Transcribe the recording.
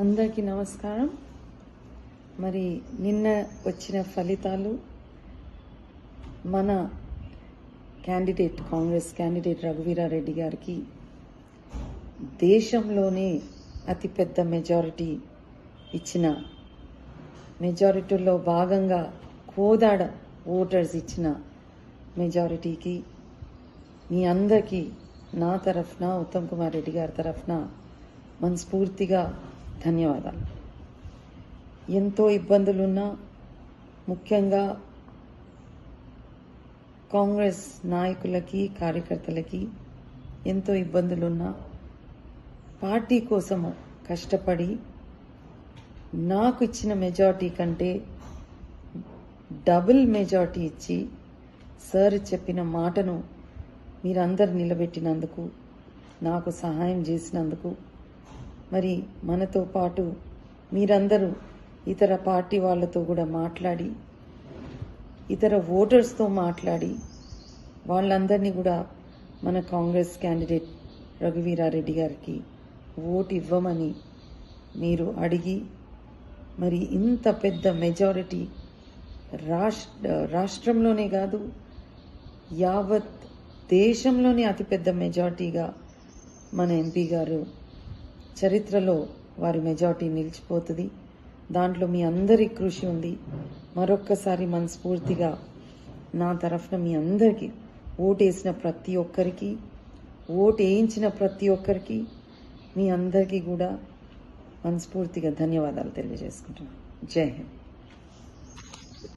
అందరికీ నమస్కారం. మరి నిన్న వచ్చిన ఫలితాలు మన క్యాండిడేట్ కాంగ్రెస్ క్యాండిడేట్ రఘువీరారెడ్డి గారికి దేశంలోనే అతిపెద్ద మెజారిటీ ఇచ్చిన మెజారిటీలో భాగంగా కోదాడ ఓటర్స్ ఇచ్చిన మెజారిటీకి మీ అందరికీ నా తరఫున ఉత్తమ్ కుమార్ రెడ్డి గారి తరఫున మనస్ఫూర్తిగా ధన్యవాదాలు. ఎంతో ఇబ్బందులున్నా ముఖ్యంగా కాంగ్రెస్ నాయకులకి కార్యకర్తలకి ఎంతో ఇబ్బందులున్నా పార్టీ కోసము కష్టపడి నాకు ఇచ్చిన మెజార్టీ కంటే డబుల్ మెజార్టీ ఇచ్చి సార్ చెప్పిన మాటను మీరందరు నిలబెట్టినందుకు నాకు సహాయం చేసినందుకు మరి మనతో పాటు మీరందరూ ఇతర పార్టీ వాళ్ళతో కూడా మాట్లాడి ఇతర ఓటర్స్తో మాట్లాడి వాళ్ళందరినీ కూడా మన కాంగ్రెస్ క్యాండిడేట్ రఘువీరారెడ్డి గారికి ఓటు ఇవ్వమని మీరు అడిగి మరి ఇంత పెద్ద మెజారిటీ రాష్ రాష్ట్రంలోనే కాదు యావత్ దేశంలోనే అతిపెద్ద మెజార్టీగా మన ఎంపీ గారు చరిత్రలో వారి మెజార్టీ నిలిచిపోతుంది. దాంట్లో మీ అందరి కృషి ఉంది. మరొక్కసారి మనస్ఫూర్తిగా నా తరఫున మీ అందరికీ ఓటేసిన ప్రతి ఒక్కరికి ఓటు వేయించిన ప్రతి ఒక్కరికి మీ అందరికీ కూడా మనస్ఫూర్తిగా ధన్యవాదాలు తెలియజేసుకుంటున్నాను. జై హింద్.